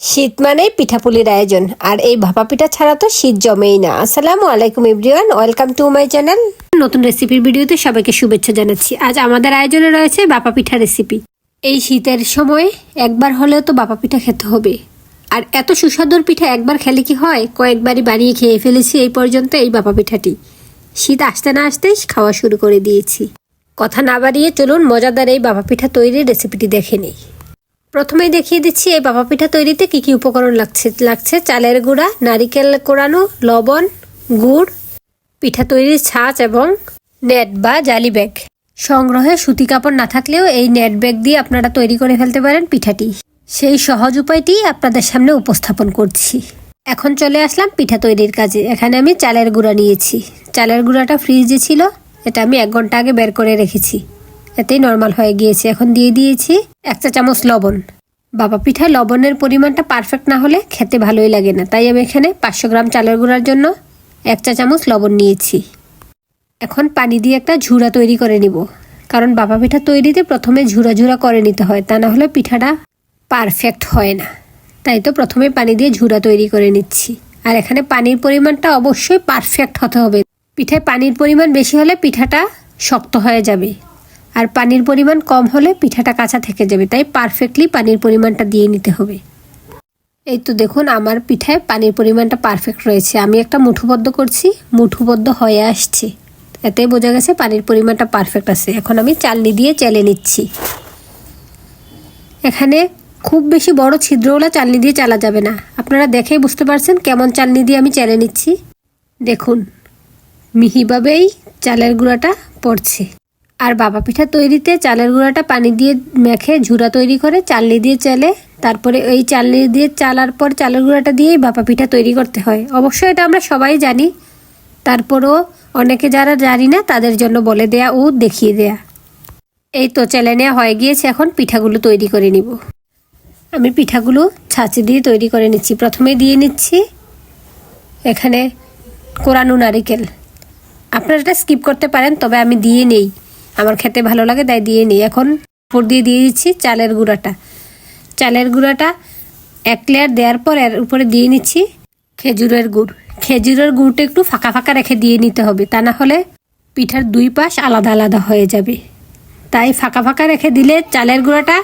শীত মানেই পিঠাপুলির আয়োজন, আর এই ভাপা পিঠা ছাড়া তো শীত জমেই না। আসসালামু আলাইকুম everyone, welcome to my channel. নতুন রেসিপির ভিডিওতে সবাইকে শুভেচ্ছা জানাচ্ছি। আজ আমাদের আয়োজনে রয়েছে বাপা পিঠা রেসিপি। এই শীতের সময় একবার হলেও তো বাপা পিঠা খেতে হবে। আর এত সুস্বাদুর পিঠা একবার খেলে কি হয়? কয়েকবারই বানিয়ে খেয়ে ফেলেছি এই পর্যন্ত এই বাপা পিঠাটি শীত আসতে না আসতেই খাওয়া শুরু করে দিয়েছি। কথা না বাড়িয়ে চলুন মজাদার এই বাপা পিঠা তৈরির রেসিপিটি দেখে নিই। প্রথমেই দেখিয়ে দিচ্ছি, এই বাবা পিঠা তৈরিতে কি কি উপকরণ লাগছে লাগছে? চালের গুঁড়া, নারিকেল কোরানো, লবণ, গুড়, পিঠা তৈরির ছাঁচ এবং নেট বা জালি ব্যাগ। সংগ্রহে সুতি কাপড় না থাকলেও এই নেট ব্যাগ দিয়ে আপনারা তৈরি করে ফেলতে পারেন পিঠাটি। সেই সহজ উপায়টি আপনাদের সামনে উপস্থাপন করছি। এখন চলে আসলাম পিঠা তৈরির কাজে। এখানে আমি চালের গুঁড়া নিয়েছি। চালের গুঁড়াটা ফ্রিজে ছিল। এটা আমি এক ঘণ্টা আগে বের করে রেখেছি। এতেই নর্মাল হয়ে গিয়েছে। এখন দিয়ে দিয়েছি এক চা চামচ লবণ। বাবা পিঠায় লবণের পরিমাণটা পারফেক্ট না হলে খেতে ভালোই লাগে না। তাই আমি এখানে পাঁচশো গ্রাম চালের গুঁড়ার জন্য এক চা চামচ লবণ নিয়েছি। এখন পানি দিয়ে একটা ঝুড়া তৈরি করে নিব। কারণ বাবা পিঠা তৈরিতে প্রথমে ঝুরা ঝুরা করে নিতে হয়, তা না হলে পিঠাটা পারফেক্ট হয় না। তাই তো প্রথমে পানি দিয়ে ঝুড়া তৈরি করে নিচ্ছি। আর এখানে পানির পরিমাণটা অবশ্যই পারফেক্ট হতে হবে। পিঠায় পানির পরিমাণ বেশি হলে পিঠাটা শক্ত হয়ে যাবে। আর পানির পরিমাণ কম হলে পিঠাটা কাঁচা থেকে যাবে, তাই পারফেক্টলি পানির পরিমাণটা দিয়ে নিতে হবে। এই তো দেখুন, আমার পিঠায় পানির পরিমাণটা পারফেক্ট রয়েছে। আমি একটা মুঠোবদ্ধ করছি মুঠোবদ্ধ হয়ে আসছে। এতে বোঝা গেছে পানির পরিমাণটা পারফেক্ট আছে। এখন আমি চালনি দিয়ে চেলে নিচ্ছি। এখানে খুব বেশি বড় ছিদ্রওয়ালা চালনি দিয়ে চালা যাবে না। আপনারা দেখেই বুঝতে পারছেন কেমন চালনি দিয়ে আমি চেলে নিচ্ছি। দেখুন, মিহিভাবেই চালের গুঁড়াটা পড়ছে। আর বাবা পিঠা তৈরিতে চালের গুঁড়াটা পানি দিয়ে মেখে ঝুরা তৈরি করে চালনি দিয়ে চালে। তারপরে ওই চালনি দিয়ে চালার পর চালের গুঁড়াটা দিয়েই বাবা পিঠা তৈরি করতে হয়। অবশ্যই এটা আমরা সবাই জানি। তারপরও অনেকে যারা জানি না, তাদের জন্য বলে দেয়া ও দেখিয়ে দেয়া। এই তো চেলে নেওয়া হয়ে গিয়েছে, এখন পিঠাগুলো তৈরি করে নিব। আমি পিঠাগুলো ছাঁচি দিয়ে তৈরি করে নিচ্ছি। প্রথমে দিয়ে নিচ্ছি এখানে কোরানো নারিকেল। আপনারা এটা স্কিপ করতে পারেন, তবে আমি দিয়ে নেই। আমার খেতে ভালো লাগে, তাই দিয়ে নিই। এখন উপর দিয়ে দিয়ে দিচ্ছি চালের গুঁড়াটা। চালের গুঁড়াটা এক লেয়ার দেওয়ার পর এর উপরে দিয়ে নিচ্ছি খেজুরের গুড়। খেজুরের গুড়টা একটু ফাঁকা ফাঁকা রেখে দিয়ে নিতে হবে, তা না হলে পিঠার দুই পাশ আলাদা আলাদা হয়ে যাবে। তাই ফাঁকা ফাঁকা রেখে দিলে চালের গুঁড়াটা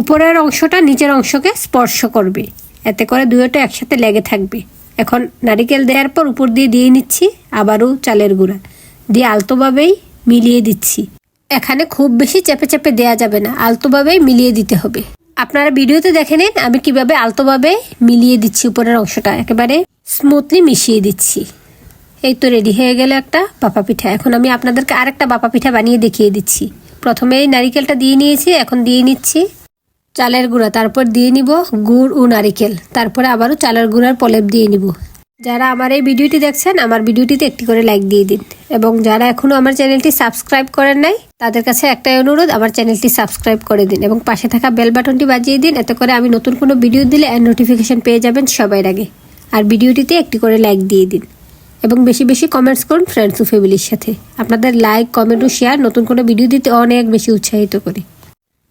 উপরের অংশটা নিচের অংশকে স্পর্শ করবে। এতে করে দুয়োটা একসাথে লেগে থাকবে। এখন নারিকেল দেওয়ার পর উপর দিয়ে দিয়ে নিচ্ছি আবারও চালের গুঁড়া। দিয়ে আলতোভাবেই মিলিয়ে দিচ্ছি। এখানে খুব বেশি চেপে চেপে দেয়া যাবে না, আলতোভাবেই মিলিয়ে দিতে হবে। আপনারা ভিডিওতে দেখে নিন আমি কীভাবে আলতোভাবে মিলিয়ে দিচ্ছি উপরের অংশটা, একেবারে স্মুথলি মিশিয়ে দিচ্ছি। এই তো রেডি হয়ে গেল একটা বাপা পিঠা। এখন আমি আপনাদেরকে আরেকটা বাপা পিঠা বানিয়ে দেখিয়ে দিচ্ছি। প্রথমে এই নারিকেলটা দিয়ে নিয়েছি, এখন দিয়ে নিচ্ছি চালের গুঁড়া। তারপর দিয়ে নিব গুড় ও নারিকেল। তারপরে আবারও চালের গুঁড়ার প্রলেপ দিয়ে নিব। যারা আমার এই ভিডিওটি দেখছেন, আমার ভিডিওটিতে একটি করে লাইক দিয়ে দিন। এবং যারা এখনও আমার চ্যানেলটি সাবস্ক্রাইব করেন নাই, তাদের কাছে একটাই অনুরোধ, আমার চ্যানেলটি সাবস্ক্রাইব করে দিন এবং পাশে থাকা বেল বাটনটি বাজিয়ে দিন, এতে করে আমি নতুন কোনো ভিডিও দিলে এর নোটিফিকেশন পেয়ে যাবেন সবার আগে। আর ভিডিওটিতে একটি করে লাইক দিয়ে দিন। এবং বেশি বেশি কমেন্টস করুন ফ্রেন্ডস ও ফ্যামিলির সাথে। আপনাদের লাইক কমেন্ট ও শেয়ার নতুন কোনো ভিডিও দিতে অনেক বেশি উৎসাহিত করে।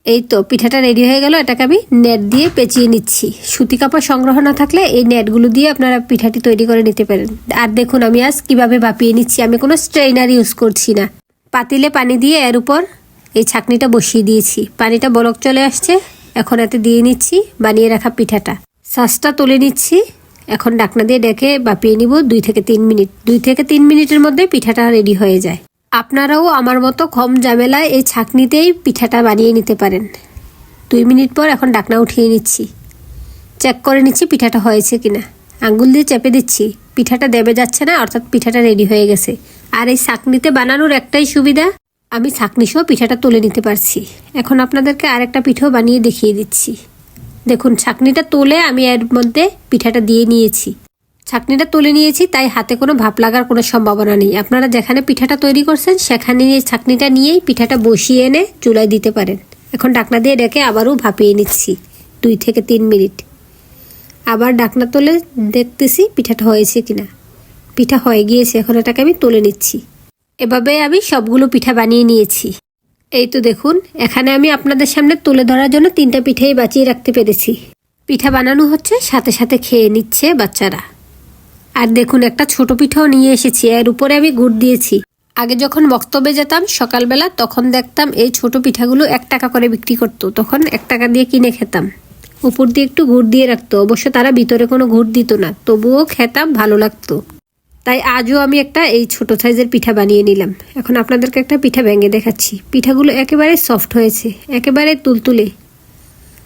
এই তো পিঠাটা রেডি হয়ে গেল, এটাকে আমি নেট দিয়ে পেঁচিয়ে নিচ্ছি। সুতি কাপড় সংগ্রহ না থাকলে এই নেটগুলো দিয়ে আপনারা পিঠাটি তৈরি করে নিতে পারেন। আর দেখুন, আমি আজ কীভাবে বাপিয়ে নিচ্ছি, আমি কোনো স্ট্রেইনার ইউজ করছি না। পাতিলে পানি দিয়ে এর উপর এই ছাকনিটা বসিয়ে দিয়েছি। পানিটা বলক চলে আসছে, এখন এতে দিয়ে নিচ্ছি বানিয়ে রাখা পিঠাটা। শ্বাসটা তুলে নিচ্ছি, এখন ডাকনা দিয়ে ডেকে বাপিয়ে নিব দুই থেকে তিন মিনিট। দুই থেকে তিন মিনিটের মধ্যে পিঠাটা রেডি হয়ে যায়। আপনারাও আমার মতো কম ঝামেলায় এই ছাকনিতেই পিঠাটা বানিয়ে নিতে পারেন। দুই মিনিট পর এখন ডাকনা উঠিয়ে নিচ্ছি। চেক করে নিচ্ছি পিঠাটা হয়েছে কিনা। আঙ্গুল দিয়ে চেপে দিচ্ছি। পিঠাটা দেবে যাচ্ছে না, অর্থাৎ পিঠাটা রেডি হয়ে গেছে। আর এই ছাকনিতে বানানোর একটাই সুবিধা, আমি ছাকনি সহ পিঠাটা তুলে নিতে পারছি। এখন আপনাদেরকে আরেকটা পিঠাও বানিয়ে দেখিয়ে দিচ্ছি। দেখুন, ছাকনিটা তুলে আমি এর মধ্যে পিঠাটা দিয়ে নিয়েছি। ছাকনিটা তুলে নিয়েছি, তাই হাতে কোনো ভাপ লাগার কোনো সম্ভাবনা নেই। আপনারা যেখানে পিঠাটা তৈরি করছেন, সেখানে নিয়ে ছাকনিটা নিয়েই পিঠাটা বসিয়ে এনে চুলায় দিতে পারেন। এখন ডাকনা দিয়ে ডেকে আবারও ভাপিয়ে নিচ্ছি, দুই থেকে তিন মিনিট। আবার ডাকনা তুলে দেখতেছি পিঠাটা হয়েছে কিনা। পিঠা হয়ে গিয়েছে, এখন এটাকে আমি তুলে নিচ্ছি। এভাবে আমি সবগুলো পিঠা বানিয়ে নিয়েছি। এই তো দেখুন, এখানে আমি আপনাদের সামনে তুলে ধরার জন্য তিনটা পিঠেই বাঁচিয়ে রাখতে পেরেছি। পিঠা বানানো হচ্ছে, সাথে সাথে খেয়ে নিচ্ছে বাচ্চারা। আর দেখুন, একটা ছোট পিঠাও নিয়ে এসেছি, এর উপরে আমি গুড় দিয়েছি। আগে যখন বক্তব্যে যেতাম, সকালবেলা তখন দেখতাম এই ছোট পিঠাগুলো এক টাকা করে বিক্রি করতো, তখন এক টাকা দিয়ে কিনে খেতাম। উপর দিয়ে একটু গুড় দিয়ে রাখতো, অবশ্য তারা ভিতরে কোনো গুড় দিত না, তবুও খেতাম, ভালো লাগতো। তাই আজও আমি একটা এই ছোট সাইজের পিঠা বানিয়ে নিলাম। এখন আপনাদেরকে একটা পিঠা ভেঙে দেখাচ্ছি। পিঠাগুলো একেবারে সফট হয়েছে, একেবারে তুলতুলে।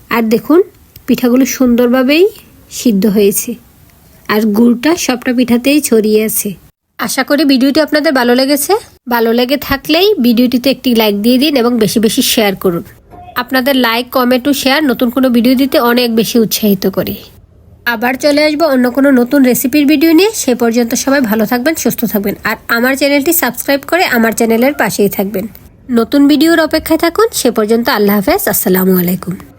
আর দেখুন, পিঠাগুলো সুন্দরভাবেই সিদ্ধ হয়েছে। আর গুড়টা সবটা পিঠাতেই ছড়িয়ে আছে। আশা করি ভিডিওটি আপনাদের ভালো লেগেছে। ভালো লেগে থাকলেই ভিডিওটিতে একটি লাইক দিয়ে দিন এবং বেশি বেশি শেয়ার করুন। আপনাদের লাইক কমেন্ট ও শেয়ার নতুন কোনো ভিডিও দিতে অনেক বেশি উৎসাহিত করে। আবার চলে আসব অন্য কোনো নতুন রেসিপির ভিডিও নিয়ে। সে পর্যন্ত সবাই ভালো থাকবেন, সুস্থ থাকবেন। আর আমার চ্যানেলটি সাবস্ক্রাইব করে আমার চ্যানেলের পাশেই থাকবেন। নতুন ভিডিওর অপেক্ষায় থাকুন। সে পর্যন্ত আল্লাহ হাফেজ। আসসালামু আলাইকুম।